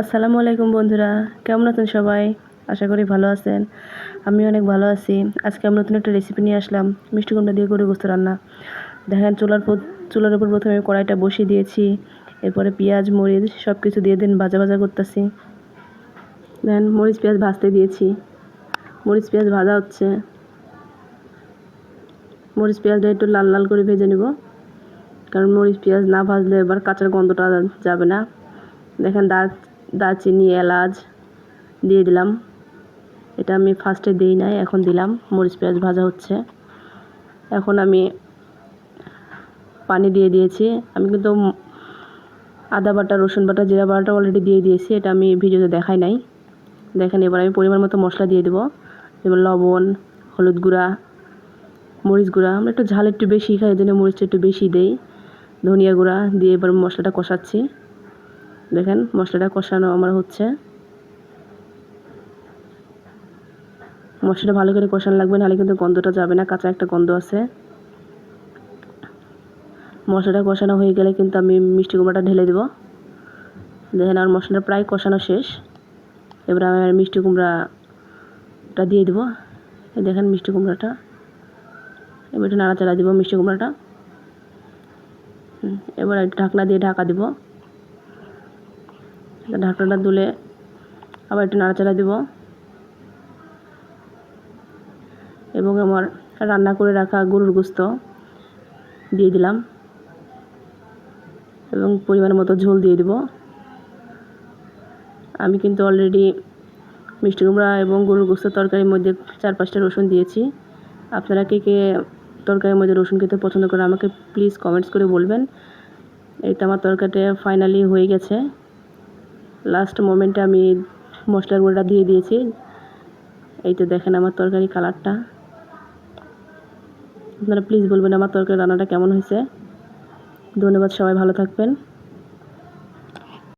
আসসালামু আলাইকুম বন্ধুরা, কেমন আছেন সবাই? আশা করি ভালো আছেন। আমি অনেক ভালো আছি। আজকে আমি নতুন একটা রেসিপি নিয়ে আসলাম, মিষ্টি কুমড়া দিয়ে গরু গোস্ত রান্না। দেখেন, চুলার চুলার উপর প্রথমে আমি কড়াইটা বসিয়ে দিয়েছি। এরপরে পেঁয়াজ, মরিচ সব কিছু দিয়ে দিন, ভাজা ভাজা করতেছি। দেখেন মরিচ, পেঁয়াজ ভাজতে দিয়েছি। মরিচ, পেঁয়াজ ভাজা হচ্ছে। মরিচ, পেঁয়াজটা একটু লাল লাল করে ভেজে নেব। কারণ মরিচ, পেঁয়াজ না ভাজলে এবার কাঁচার গন্ধটা যাবে না। দেখেন দার দারচিনি, এলাচ দিয়ে দিলাম। এটা আমি ফার্স্টে দিই নাই, এখন দিলাম। মরিচ, পেঁয়াজ ভাজা হচ্ছে। এখন আমি পানি দিয়ে দিয়েছি। আমি কিন্তু আদা বাটা, রসুন বাটা, জিরা বাটা অলরেডি দিয়ে দিয়েছি। এটা আমি ভিডিওতে দেখাই নাই। দেখেন, এবার আমি পরিমাণ মতো মশলা দিয়ে দেবো। যেমন লবণ, হলুদ গুঁড়া, মরিচ গুঁড়া। আমরা একটু ঝাল একটু বেশি খাই এই জন্য মরিচটা একটু বেশি দেই। ধনিয়া গুঁড়া দিয়ে এবার মশলাটা কষাচ্ছি। দেখেন, মশলাটা কষানো আমার হচ্ছে। মশলাটা ভালো করে কষানো লাগবে, নাহলে কিন্তু গন্ধটা যাবে না, কাঁচা একটা গন্ধ আছে। মশলাটা কষানো হয়ে গেলে কিন্তু আমি মিষ্টি কুমড়াটা ঢেলে দেবো। দেখেন আর মশলাটা প্রায় কষানো শেষ। এবার আমি মিষ্টি কুমড়াটা দিয়ে দেবো। দেখেন মিষ্টি কুমড়াটা। এবার একটু নাড়াচাড়া দেবো মিষ্টি কুমড়াটা। এবার ঢাকনা দিয়ে ঢাকা দেবো। ঢাকনাটা তুলে আবার একটু নাড়াচাড়া দেব। এবং আমার রান্না করে রাখা গরুর গুস্ত দিয়ে দিলাম। এবং পরিমাণ মতো ঝোল দিয়ে দেব। আমি কিন্তু অলরেডি মিষ্টি কুমড়া এবং গরুর গোস্ত তরকারির মধ্যে চার পাঁচটা রসুন দিয়েছি। আপনারা কে কে তরকারির মধ্যে রসুন খেতে পছন্দ করে আমাকে প্লিজ কমেন্টস করে বলবেন। এই তো আমার তরকারিটা ফাইনালি হয়ে গেছে। লাস্ট মোমেন্টে আমি মশলার গুঁড়োটা দিয়ে দিয়েছি। এই তো দেখেন আমার তরকারি কালারটা। আপনারা প্লিজ বলবেন আমার তরকারি রান্নাটা কেমন হয়েছে। ধন্যবাদ, সবাই ভালো থাকবেন।